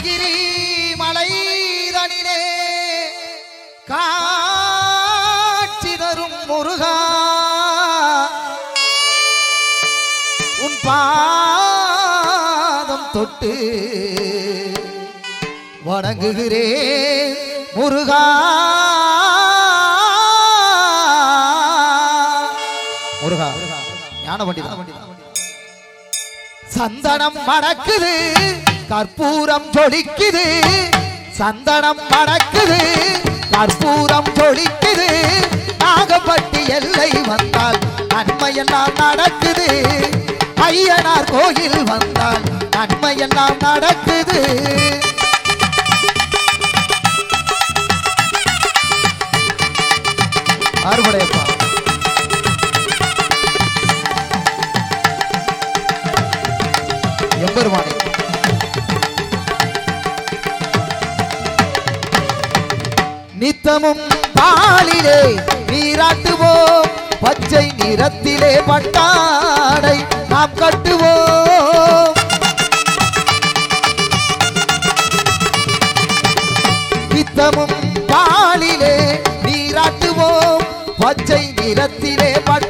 அழகிரி மலை தனிலே காட்சி தரும் முருகா. உன் பாதம் தொட்டு வணங்குகிறேன் முருகா. முருகா ஞான பண்டிதா சந்தனம் மடக்குது. கற்பூரம் ஜொலிக்குது. சந்தனம் மணக்குது கற்பூரம் ஜொலிக்குது. நாகப்பட்டி எல்லை வந்தால் நன்மையெல்லாம் நடக்குது. ஐயனார் கோயில் வந்தால் நன்மையெல்லாம் நடக்குது. நித்தமும் பாலிலே நீராட்டுவோம். பச்சை நிறத்திலே பட்டாடை நாம் கட்டுவோம். நித்தமும் பாலிலே நீராட்டுவோம். பச்சை நிறத்திலே பட்டாடை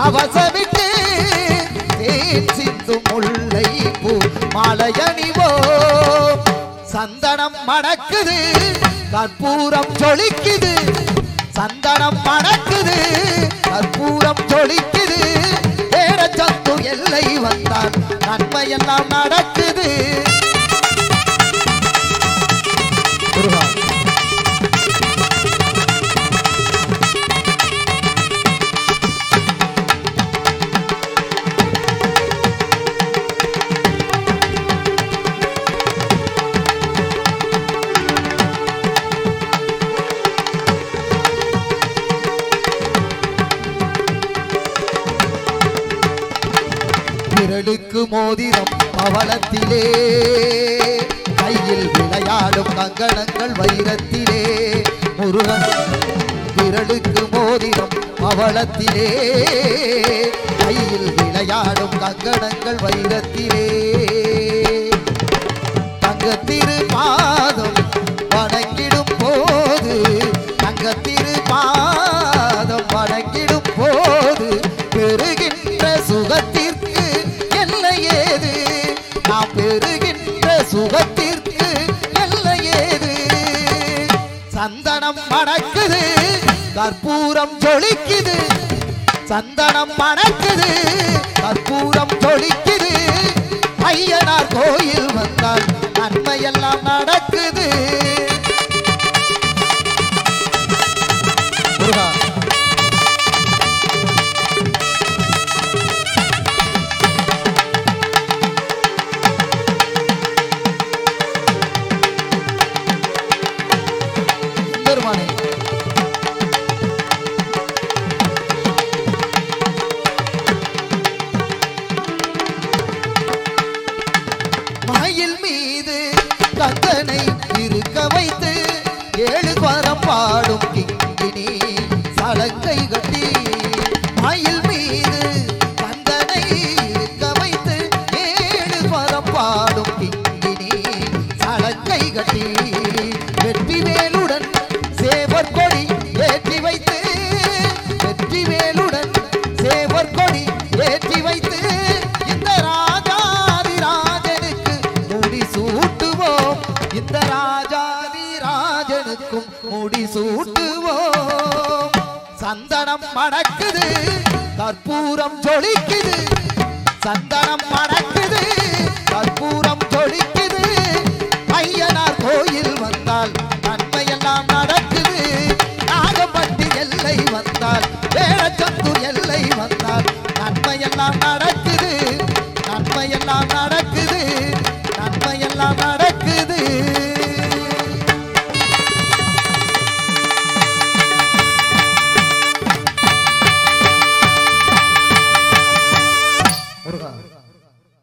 கவசமிட்டு தேன் முல்லை பூ மாலையணிவோம் சந்தனம் மணக்குது கற்பூரம் ஜொலிக்குது. சந்தனம் மணக்குது கற்பூரம் ஜொலிக்குது. ஏறச்சத்து எல்லை வந்தான் நன்மை எல்லாம் நடக்குது. விரலுக்கு மோதிரம் பவளத்திலே. கையில் விளையாடும் கங்கணங்கள் வைரத்திலே. முருகன் விரலுக்கு மோதிரம் பவளத்திலே. கையில் விளையாடும் கங்கணங்கள் வைரத்திலே. தங்கத்திரு பெறுகின்ற சுகத்திற்கு எல்லை ஏது சந்தனம் மணக்குது கற்பூரம் ஜொலிக்குது. சந்தனம் மணக்குது கற்பூரம் இருக்க வைத்து ஏழு முடிசூட்டுவோம் சந்தனம் மணக்குது கற்பூரம் சொலிக்குது சந்தனம் மணக்குது கற்பூரம் சொலிக்குது ஐயனார் கோயில் வந்தால்